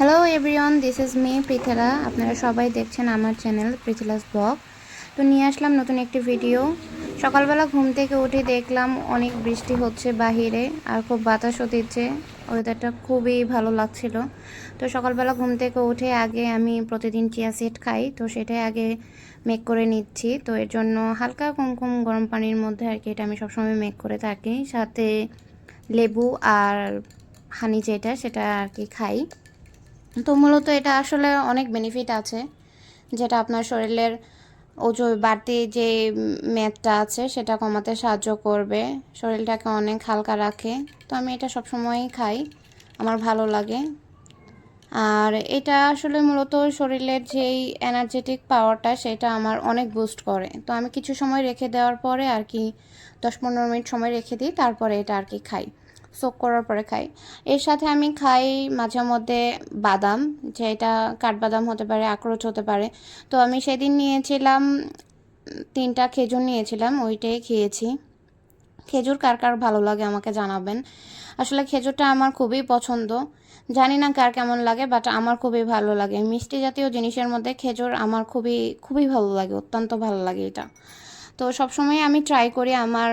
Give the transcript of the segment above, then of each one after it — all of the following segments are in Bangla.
Hello everyone this is me Prithila আপনারা সবাই দেখছেন আমার চ্যানেল পৃথিলাস ব্লগ তো নিয়ে আসলাম নতুন একটি ভিডিও সকালবেলা ঘুম থেকে উঠে দেখলাম অনেক বৃষ্টি হচ্ছে বাহিরে আর খুব বাতাসও দিচ্ছে। ওয়েদারটা খুবই ভালো লাগছিল। তো সকালবেলা ঘুম থেকে উঠে আগে আমি প্রতিদিন চিয়া সিড খাই, তো সেটাই আগে মেক করে নিচ্ছি। তো এর জন্য হালকা কুমকুম গরম পানির মধ্যে আর কি এটা আমি সবসময় মেক করে থাকি। সাথে লেবু আর হানি যেটা, সেটা আর কি খাই। তো মূলত এটা আসলে অনেক বেনিফিট আছে, যেটা আপনার শরীরের ওজন বাড়তি যে মেদটা আছে সেটা কমাতে সাহায্য করবে, শরীরটাকে অনেক হালকা রাখে। তো আমি এটা সবসময়ই খাই, আমার ভালো লাগে। আর এটা আসলে মূলত শরীরের যেই এনার্জেটিক পাওয়ারটা সেটা আমার অনেক বুস্ট করে। তো আমি কিছু সময় রেখে দেওয়ার পরে আর কি দশ পনেরো মিনিট সময় রেখে দিই, তারপরে এটা আর কি খাই। সোক করার পরে খাই। এর সাথে আমি খাই মাঝে মধ্যে বাদাম যেটা কাঠবাদাম হতে পারে, আখরোট হতে পারে। তো আমি সেদিন নিয়েছিলাম, তিনটা খেজুর নিয়েছিলাম, ওইটাই খেয়েছি। খেজুর কার কার ভালো লাগে আমাকে জানাবেন। আসলে খেজুরটা আমার খুবই পছন্দ। জানি না কার কেমন লাগে বাট আমার খুবই ভালো লাগে। মিষ্টি জাতীয় জিনিসের মধ্যে খেজুর আমার খুবই খুবই ভালো লাগে, অত্যন্ত ভালো লাগে এটা। তো সবসময় আমি ট্রাই করি আমার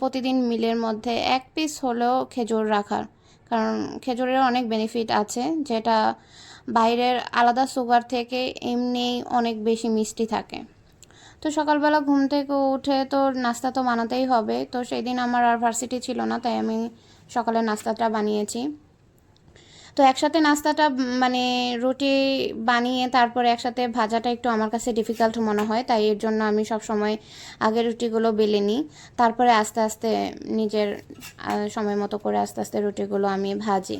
প্রতিদিন মিলের মধ্যে এক পিস হলেও খেজুর রাখার। কারণ খেজুরের অনেক বেনিফিট আছে, যেটা বাইরের আলাদা সুগার থেকে এমনি অনেক বেশি মিষ্টি থাকে। তো সকালবেলা ঘুম থেকে উঠে তো নাস্তা তো বানাতেই হবে, তো সেই দিন আমার আর ভার্সিটি ছিল না, তাই আমি সকালে নাস্তাটা বানিয়েছি। তো একসাথে নাস্তাটা মানে রুটি বানিয়ে তারপরে একসাথে ভাজাটা একটু আমার কাছে ডিফিকাল্ট মনে হয়, তাই এর জন্য আমি সব সময় আগে রুটিগুলো বেলে নিই। তারপরে আস্তে আস্তে নিজের সময় মতো করে আস্তে আস্তে রুটিগুলো আমি ভাজি।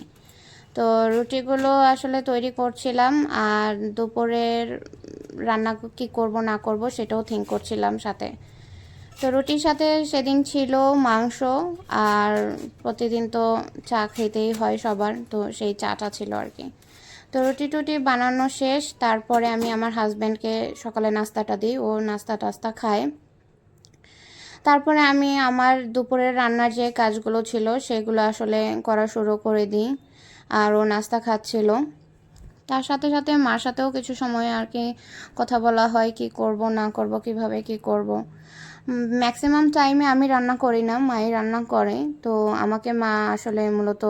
তো রুটিগুলো আসলে তৈরি করছিলাম, আর দুপুরের রান্না কি করব না করব সেটাও থিঙ্ক করছিলাম সাথে। তো রুটির সাথে সেদিন ছিল মাংস আর প্রতিদিন তো চা খেতেই হয় সবার, তো সেই চাটা ছিল আর কি। তো রুটি টুটি বানানো শেষ, তারপরে আমি আমার হাজব্যান্ডকে সকালে নাস্তাটা দিই, ও নাস্তা টাস্তা খায়। তারপরে আমি আমার দুপুরের রান্নার যে কাজগুলো ছিল, সেগুলো আসলে করা শুরু করে দিই আর ও নাস্তা খাচ্ছিল। তার সাথে সাথে মার সাথেও কিছু সময় আর কি কথা বলা হয়, কি করব, না করব, কীভাবে কি করব। ম্যাক্সিমাম টাইমে আমি রান্না করি না, মাই রান্না করে। তো আমাকে মা আসলে মূলত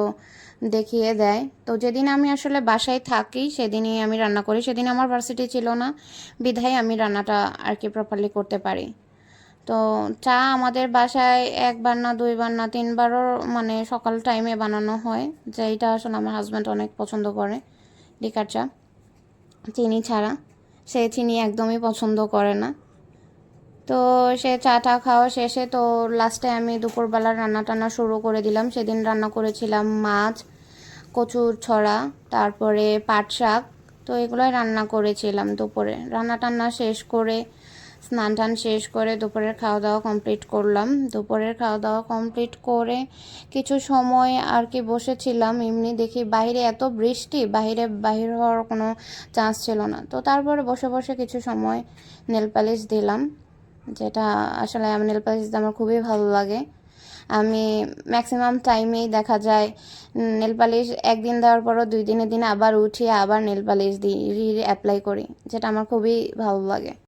দেখিয়ে দেয়। তো যেদিন আমি আসলে বাসায় থাকি, সেদিনই আমি রান্না করি। সেদিন আমার ভার্সিটি ছিল না, বিধায় আমি রান্নাটা আর কি প্রপারলি করতে পারি। তো চা আমাদের বাসায় একবার না দুইবার না তিনবারও মানে সকাল টাইমে বানানো হয়। যেটা আসলে আমার হাজব্যান্ড অনেক পছন্দ করে লিকার চা। চিনি ছাড়া। সে চিনি একদমই পছন্দ করে না। তো সে চা টা খাওয়া শেষে তো লাস্টে আমি দুপুরবেলা রান্না টান্না শুরু করে দিলাম। সেদিন রান্না করেছিলাম মাছ, কচুর ছড়া, তারপরে পাট শাক, তো এগুলোই রান্না করেছিলাম দুপুরে। রান্না টান্না শেষ করে, স্নান টান শেষ করে দুপুরের খাওয়া দাওয়া কমপ্লিট করলাম। দুপুরের খাওয়া দাওয়া কমপ্লিট করে কিছু সময় আর কি বসেছিলাম। এমনি দেখি বাইরে এত বৃষ্টি, বাইরে বাহির হওয়ার কোনো চান্স ছিল না। তো তারপরে বসে বসে কিছু সময় নেল পালিশ দিলাম। যেটা আসলে আমার নেল পালিশ আমার খুবই ভালো লাগে। আমি ম্যাক্সিমাম টাইমেই দেখা যায় নেল পালিশ একদিন দেওয়ার পরও দুই দিনের দিন আবার উঠিয়ে আবার নেল পালিশ দিই অ্যাপ্লাই করি, যেটা আমার খুবই ভালো লাগে।